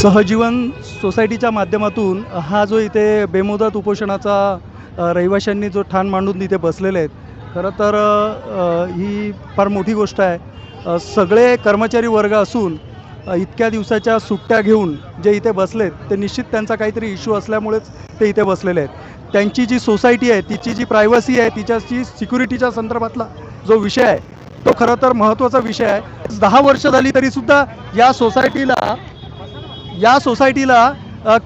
सहजीवन सोसायटीच्या माध्यमातून हा जो इथे बेमुदत उपोषणाचा रहिवाशांनी जो ठाण मांडून इथे बसलेले आहेत खरं तर ही फार मोठी गोष्ट आहे. सगळे कर्मचारी वर्ग असून इतक्या दिवसाच्या सुट्ट्या घेऊन जे इथे बसलेत ते निश्चित त्यांचा काहीतरी इश्यू असल्यामुळेच ते इथे बसलेले आहेत. त्यांची जी सोसायटी आहे तिची जी प्रायव्हसी आहे तिच्याची सिक्युरिटीच्या संदर्भातला जो विषय आहे तो खरं तर महत्त्वाचा विषय आहे. दहा वर्ष झाली तरीसुद्धा या सोसायटीला या सोसायटीला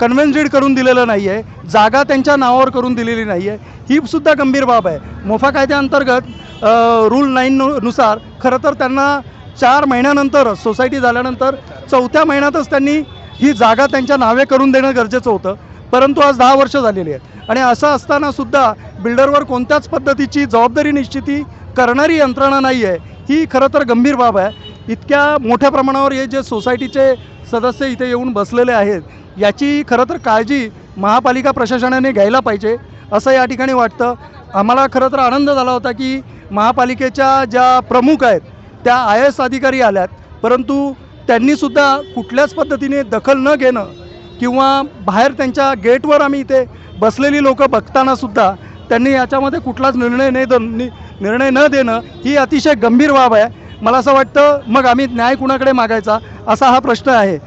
कन्व्हेन्सेड करून दिलेलं नाही आहे जागा त्यांच्या नावावर करून दिलेली नाही आहे ही सुद्धा गंभीर बाब आहे. मोफा कायद्याअंतर्गत रूल नाईन नुसार खरं तर त्यांना चार महिन्यानंतर सोसायटी झाल्यानंतर चौथ्या महिन्यातच त्यांनी ही जागा त्यांच्या नावे करून देणं गरजेचं होतं. परंतु आज दहा वर्ष झालेली आहेत. आणि असं असताना सुद्धा बिल्डरवर कोणत्याच पद्धतीची जबाबदारी निश्चिती करणारी यंत्रणा नाही आहे ही खरं तर गंभीर बाब आहे. इतक्या मोठ्या प्रमाणावर हे जे सोसायटीचे सदस्य इथे येऊन बसलेले आहेत याची खरं तर काळजी महापालिका प्रशासनाने घ्यायला पाहिजे असं या ठिकाणी वाटतं. आम्हाला खरं तर आनंद झाला होता की महापालिकेच्या ज्या प्रमुख आहेत त्या आय एस अधिकारी आल्यात. परंतु त्यांनीसुद्धा कुठल्याच पद्धतीने दखल न घेणं किंवा बाहेर त्यांच्या गेटवर आम्ही इथे बसलेली लोकं बघतानासुद्धा त्यांनी याच्यामध्ये कुठलाच निर्णय नाही द नि- निर्णय न देणं ही अतिशय गंभीर बाब आहे. मला असं वाटतं मग आम्ही न्याय कुणाकडे मागायचा? असा हा प्रश्न आहे.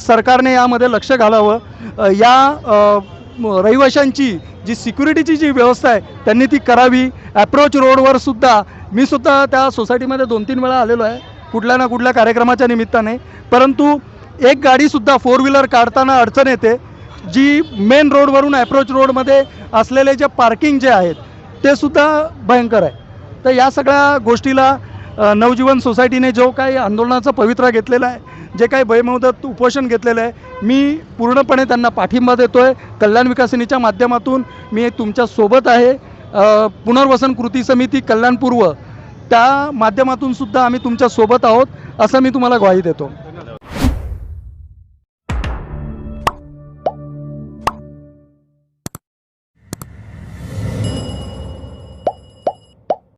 सरकारने यामध्ये लक्ष घालावं. या रहिवाशांची जी सिक्युरिटीची जी व्यवस्था आहे त्यांनी ती करावी. ॲप्रोच रोडवर सुद्धा मी सुद्धा त्या सोसायटीमध्ये दोन तीन वेळा आलेलो आहे कुठल्या ना कुठल्या कार्यक्रमाच्या निमित्ताने. परंतु एक गाडीसुद्धा फोर व्हीलर काढताना अडचण येते. जी मेन रोडवरून ॲप्रोच रोडमध्ये असलेले जे पार्किंग जे आहेत ते सुद्धा भयंकर आहे. तर या सगळ्या गोष्टीला नवजीवन सोसायटीने जो काही आंदोलनाचा पवित्रा घेतलेला आहे जे काही भयमुदत उपोषण घेतलेलं आहे मी पूर्णपणे त्यांना पाठिंबा देतो आहे कल्याण विकासिनीच्या माध्यमातून मी तुमच्यासोबत आहे. पुनर्वसन कृती समिती कल्याणपूर्व त्या माध्यमातून सुद्धा आम्ही तुमच्यासोबत आहोत असं मी तुम्हाला ग्वाही देतो.